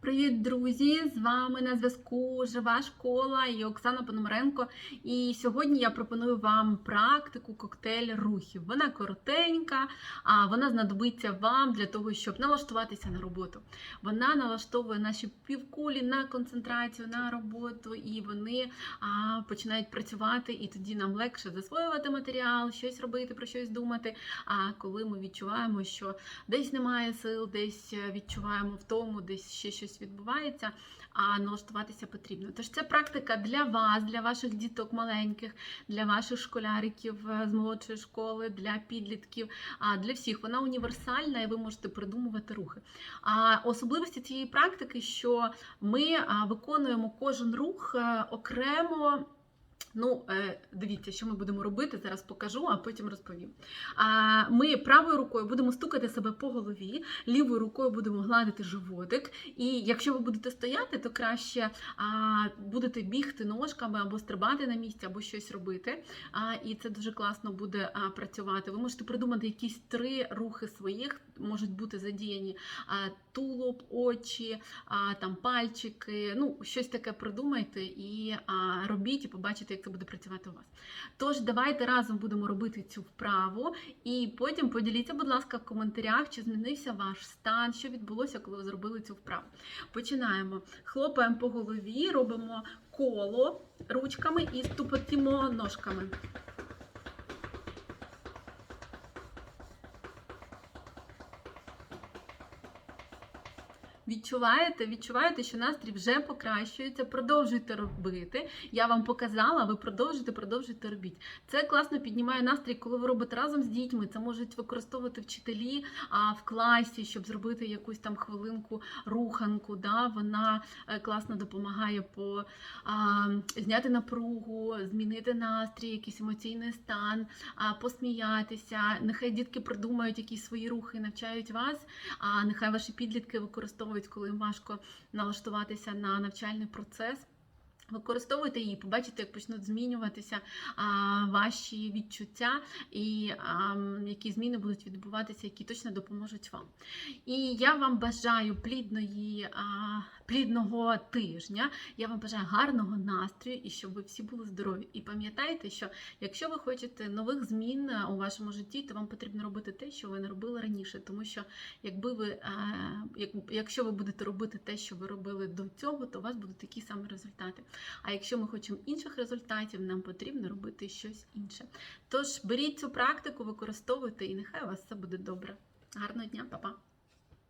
Привіт, друзі! З вами на зв'язку Жива школа і Оксана Пономаренко. І сьогодні я пропоную вам практику коктейль рухів. Вона коротенька, а вона знадобиться вам для того, щоб налаштуватися на роботу. Вона налаштовує наші півкулі на концентрацію на роботу, і вони а, починають працювати, і тоді нам легше засвоювати матеріал, щось робити, про щось думати. А коли ми відчуваємо, що десь немає сил, десь е, відчуваємо втому, десь ще щось відбувається, а налаштуватися потрібно. Тож це практика для вас, для ваших діток маленьких, для ваших школяриків е, з молодшої школи, для підлітків, а для всіх. Вона універсальна і ви можете придумувати рухи. А особливості цієї практики, що ми виконуємо кожен рух е, окремо. Ну, е, дивіться, що ми будемо робити, зараз покажу, а потім розповім. Ми правою рукою будемо стукати себе по голові, лівою рукою будемо гладити животик. І якщо ви будете стояти, то краще будете бігти ножками або стрибати на місці, або щось робити. І це дуже класно буде працювати. Ви можете придумати якісь три рухи своїх, можуть бути задіяні тулуб, очі, там пальчики. Ну, щось таке придумайте і робіть, і побачите, як це буде працювати у вас. Тож, давайте разом будемо робити цю вправу, і потім поділіться, будь ласка, в коментарях, чи змінився ваш стан, що відбулося, коли ви зробили цю вправу. Починаємо. Хлопаємо по голові, робимо коло ручками і ступотімо ножками. Відчуваєте, відчуваєте, що настрій вже покращується. Продовжуйте робити. Я вам показала, ви продовжуйте, продовжуйте робіть. Це класно піднімає настрій, коли ви робите разом з дітьми. Це можуть використовувати вчителі а, в класі, щоб зробити якусь там хвилинку руханку. Да? Вона е, класно допомагає по а, зняти напругу, змінити настрій, якийсь емоційний стан, а, посміятися. Нехай дітки придумають якісь свої рухи, навчають вас. А нехай ваші підлітки використовують, коли важко налаштуватися на навчальний процес. Використовуйте її, побачите, як почнуть змінюватися а, ваші відчуття, і а, які зміни будуть відбуватися, які точно допоможуть вам. І я вам бажаю плідної, а, плідного тижня. Я вам бажаю гарного настрою і щоб ви всі були здорові. І пам'ятайте, що якщо ви хочете нових змін у вашому житті, то вам потрібно робити те, що ви не робили раніше. Тому що якби ви, як, якщо ви будете робити те, що ви робили до цього, то у вас будуть такі самі результати. А якщо ми хочемо інших результатів, нам потрібно робити щось інше. Тож беріть цю практику, використовуйте, і нехай у вас все буде добре. Гарного дня, па-па!